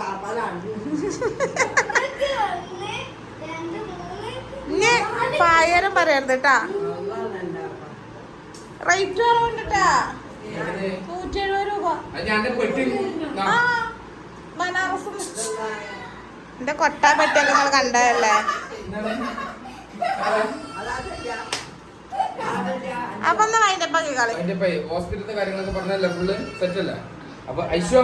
D: വാർപ്പാലാണ്.
B: ഇനി പായരം പറയരുത് കേട്ടാ. റേറ്റ് കുറവുണ്ടാ നൂറ്റി എഴുപത് രൂപ.
A: അത് ഞാൻ പെട്ടി
B: ആ ബനാറസും. എന്റെ കൊട്ടാ പറ്റിയൊക്കെ നിങ്ങൾ കണ്ടതല്ലേ. അപ്പൊ ഒന്ന് അതിന്റെ പകി കളി?
A: അതിന്റെ പൈ ഹോസ്പിറ്റലിന്റെ കാര്യങ്ങളൊക്കെ പറഞ്ഞല്ല ഫുള്ള് സെറ്റ് അല്ല? അപ്പൊ ഐശോ?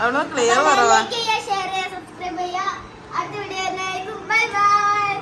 E: അവളോ ക്ലിയർ കുറവാ
B: സബ്സ്ക്രൈബ് ചെയ്യുക അടുത്ത
E: വീഡിയോ ബൈ ബൈ